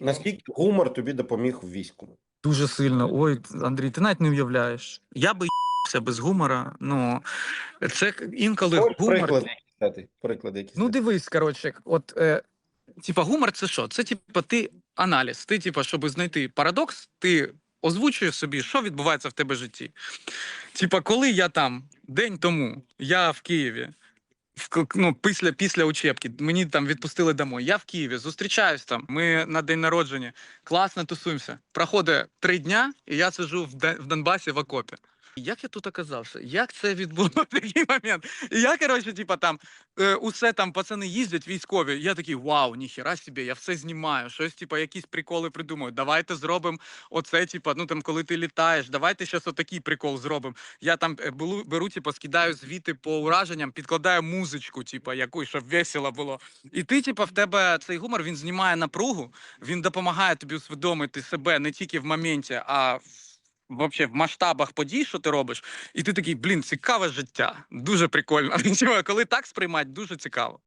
Наскільки гумор тобі допоміг в війську? Дуже сильно. Ой, Андрій, ти навіть не уявляєш. Я би їбався без гумора. Ну це інколи Ось гумор. приклади, кстати, приклади якісь. Ну, дивись, коротше, от е, типа гумор це що? Це типа ти аналіз. Ти, типа, щоб знайти парадокс, ти озвучуєш собі, що відбувається в тебе в житті. Типа, коли я там день тому, я в Києві. Ну, після після учебки мені там відпустили домой. Я в Києві зустрічаюсь там. Ми на день народження класно тусуємося. Проходить три дня, і я сижу в Донбасі в окопі. Як я тут оказався? Як це відбулося такий момент? І я, коротше, типа там е, усе там пацани їздять військові. Я такий вау, ніхіра собі, я все знімаю. Щось, типа, якісь приколи придумаю. Давайте зробимо оце, типа, ну там, коли ти літаєш, давайте щось отакий прикол зробимо. Я там е, беру, беру, типа, скидаю звіти по ураженням, підкладаю музичку, типа, якусь, щоб весело було. І ти, типа, в тебе цей гумор він знімає напругу, він допомагає тобі усвідомити себе не тільки в моменті, а в. Вообще в масштабах подій, що ти робиш, і ти такий, блін, цікаве життя, дуже прикольно. Коли так сприймати, дуже цікаво.